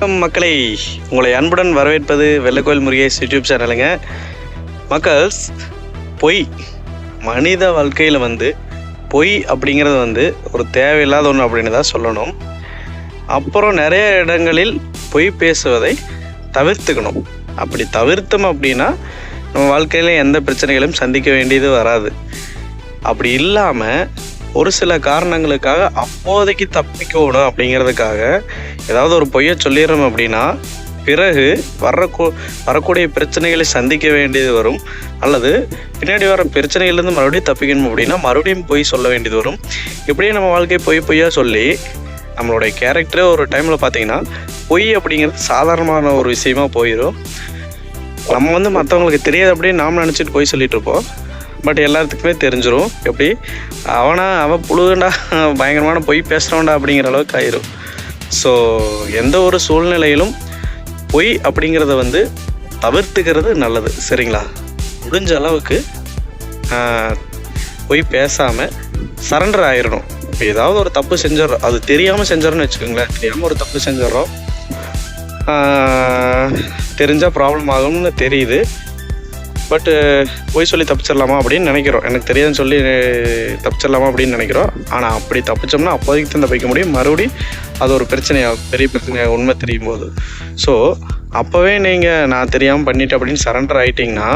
வணக்கம் மக்களை. உங்களை அன்புடன் வரவேற்பது வெள்ளக்கோயில் முருகேஷ் யூடியூப் சேனலுங்க. மக்கள்ஸ் பொய் மனித வாழ்க்கையில் வந்து பொய் அப்படிங்கிறது வந்து ஒரு தேவையில்லாத ஒன்று அப்படின்னு தான் சொல்லணும். அப்புறம் நிறைய இடங்களில் பொய் பேசுவதை தவிர்த்துக்கணும். அப்படி தவிர்த்தோம் அப்படின்னா நம்ம வாழ்க்கையில் எந்த பிரச்சனைகளையும் சந்திக்க வேண்டியது வராது. அப்படி இல்லாமல் ஒரு சில காரணங்களுக்காக அப்போதைக்கு தப்பிக்கணும் அப்படிங்கிறதுக்காக ஏதாவது ஒரு பொய்யை சொல்லிடுறோம் அப்படின்னா பிறகு வரக்கூ வரக்கூடிய பிரச்சனைகளை சந்திக்க வேண்டியது வரும். அல்லது பின்னாடி வர பிரச்சனையிலேருந்து மறுபடியும் தப்பிக்கணும் அப்படின்னா மறுபடியும் பொய் சொல்ல வேண்டியது வரும். இப்படியே நம்ம வாழ்க்கையை பொய் பொய்யாக சொல்லி நம்மளுடைய கேரக்டரே ஒரு டைமில் பார்த்தீங்கன்னா பொய் அப்படிங்கிறது சாதாரணமான ஒரு விஷயமா போயிடும் நம்ம வந்து மற்றவங்களுக்கு தெரியாது அப்படியே நாம் நினச்சிட்டு பொய் சொல்லிட்டு இருப்போம். பட் எல்லாத்துக்குமே தெரிஞ்சிடும் எப்படி? அவனா அவன் புழுகண்டா பயங்கரமான பொய் பேசுகிறவன்டா அப்படிங்கிற அளவுக்கு ஆயிரும். ஸோ எந்த ஒரு சூழ்நிலையிலும் பொய் அப்படிங்கிறத வந்து தவிர்த்துக்கிறது நல்லது. சரிங்களா? முடிஞ்ச அளவுக்கு பொய் பேசாமல் சரண்டர் ஆயிடணும் இப்போ ஏதாவது ஒரு தப்பு செஞ்சிடறோம். அது தெரியாமல் செஞ்சிடறோம்னு வச்சுக்கோங்களேன். தெரியாமல் ஒரு தப்பு செஞ்சிடறோம். தெரிஞ்சால் ப்ராப்ளம் ஆகும்னு தெரியுது. பட்டு uh, பொய் சொல்லி தப்பிச்சிடலாமா அப்படின்னு நினைக்கிறோம். எனக்கு தெரியாதுன்னு சொல்லி uh, தப்பிச்சிடலாமா அப்படின்னு நினைக்கிறோம். ஆனால் அப்படி தப்பிச்சோம்னா அப்போதைக்கு தான் தப்பிக்க முடியும். மறுபடியும் அது ஒரு பிரச்சனையாக பெரிய பிரச்சனையாக உண்மை தெரியும் போது. ஸோ அப்போவே நீங்கள் நான் தெரியாமல் பண்ணிட்டு அப்படின்னு சரண்டர் ஆகிட்டிங்கன்னா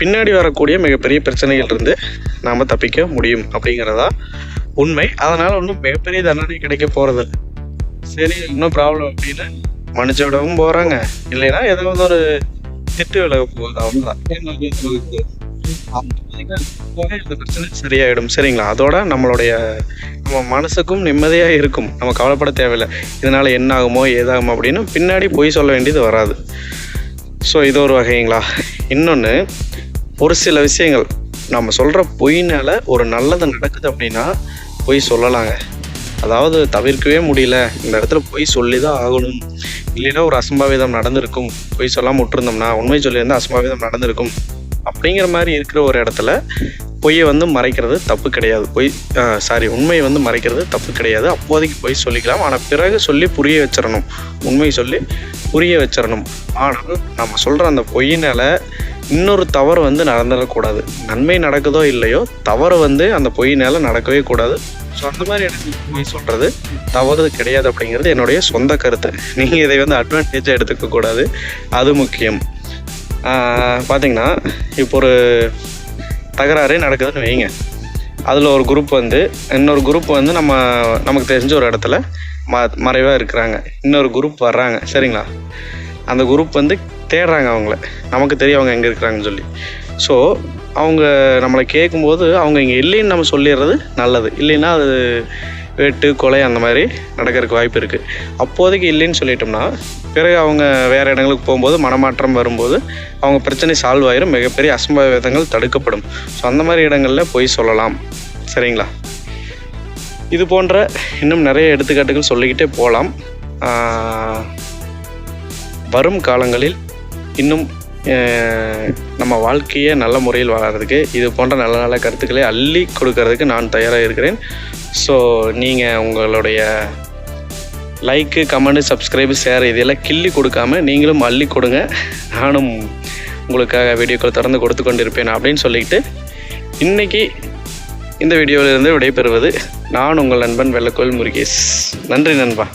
பின்னாடி வரக்கூடிய மிகப்பெரிய பிரச்சனைகள் இருந்து நாம் தப்பிக்க முடியும் அப்படிங்கிறதா உண்மை. அதனால் ஒன்றும் மிகப்பெரிய தண்டனை கிடைக்க போகிறது சரி இன்னும் ப்ராப்ளம் அப்படின்னு மன்னிச்சு விடவும் போகிறாங்க இல்லைன்னா ஏதாவது ஒரு திட்டு விலக போகுது அவ்வளோதான் சரியாயிடும். சரிங்களா? அதோட நம்மளுடைய நம்ம மனசுக்கும் நிம்மதியாக இருக்கும். நம்ம கவலைப்பட தேவையில்லை. இதனால் என்ன ஆகுமோ ஏதாகுமோ அப்படின்னு பின்னாடி பொய் சொல்ல வேண்டியது வராது. ஸோ இது ஒரு வகைங்களா? இன்னொன்று ஒரு சில விஷயங்கள். நம்ம சொல்கிற பொய்னால ஒரு நல்லது நடக்குது அப்படின்னா பொய் சொல்லலாங்க. அதாவது தவிர்க்கவே முடியல. இந்த இடத்துல பொய் சொல்லி தான் ஆகணும். இல்லைன்னா ஒரு அசம்பாவிதம் நடந்திருக்கும். பொய் சொல்லாமல் விட்டுருந்தோம்னா உண்மை சொல்லியிருந்தா அசம்பாவிதம் நடந்திருக்கும். அப்படிங்கிற மாதிரி இருக்கிற ஒரு இடத்துல பொய்யை வந்து மறைக்கிறது தப்பு கிடையாது. பொய் சாரி உண்மையை வந்து மறைக்கிறது தப்பு கிடையாது. அப்போதைக்கு பொய் சொல்லிக்கலாம். ஆனால் பிறகு சொல்லி புரிய வச்சிடணும் உண்மை சொல்லி புரிய வச்சிடணும் ஆனால் நம்ம சொல்கிற அந்த பொய்யினால் இன்னொரு தவறு வந்து நடந்துடக்கூடாது. நன்மை நடக்குதோ இல்லையோ தவறு வந்து அந்த பொய்னால நடக்கவே கூடாது. ஸோ அந்த மாதிரி இடத்துக்கு போய் சொல்கிறது தவறு கிடையாது அப்படிங்கிறது என்னுடைய சொந்த கருத்து. நீங்கள் இதை வந்து அட்வான்டேஜாக எடுத்துக்க கூடாது. அது முக்கியம். பார்த்தீங்கன்னா இப்போ ஒரு தகராறு நடக்குதுன்னு வைங்க. அதில் ஒரு குரூப் வந்து இன்னொரு குரூப் வந்து நம்ம நமக்கு தெரிஞ்ச ஒரு இடத்துல ம மறைவாக இருக்கிறாங்க. இன்னொரு குரூப் வர்றாங்க. சரிங்களா? அந்த குரூப் வந்து தேடுறாங்க அவங்கள. நமக்கு தெரியும் அவங்க எங்கே இருக்கிறாங்கன்னு சொல்லி. ஸோ அவங்க நம்மளை கேட்கும்போது அவங்க இங்கே இல்லைன்னு நம்ம சொல்லிடுறது நல்லது. இல்லைன்னா அது வெட்டு கொலை அந்த மாதிரி நடக்கிறதுக்கு வாய்ப்பு இருக்குது அப்போதைக்கு இல்லைன்னு சொல்லிட்டோம்னா பிறகு அவங்க வேறு இடங்களுக்கு போகும்போது மனமாற்றம் வரும்போது அவங்க பிரச்சனை சால்வ் ஆயிரும். மிகப்பெரிய அசம்பாவிதங்கள் தடுக்கப்படும். ஸோ அந்த மாதிரி இடங்களில் போய் சொல்லலாம். சரிங்களா? இது போன்ற இன்னும் நிறைய எடுத்துக்காட்டுகள் சொல்லிக்கிட்டே போகலாம். வரும் காலங்களில் இன்னும் நம்ம வாழ்க்கையை நல்ல முறையில் வாழறதுக்கு இது போன்ற நல்ல நல்ல கருத்துக்களை அள்ளி கொடுக்கறதுக்கு நான் தயாராக இருக்கிறேன். ஸோ நீங்கள் உங்களுடைய லைக்கு கமெண்ட் சப்ஸ்கிரைப் ஷேர் இதெல்லாம் கிள்ளி கொடுக்காம நீங்களும் அள்ளி கொடுங்க. நானும் உங்களுக்காக வீடியோக்கள் திறந்து கொடுத்து கொண்டிருப்பேன் அப்படின்னு சொல்லிக்கிட்டு இன்றைக்கி இந்த வீடியோவிலிருந்து விடைபெறுவது நான் உங்கள் நண்பன் வெள்ளக்கோல் முருகேஷ். நன்றி நண்பா.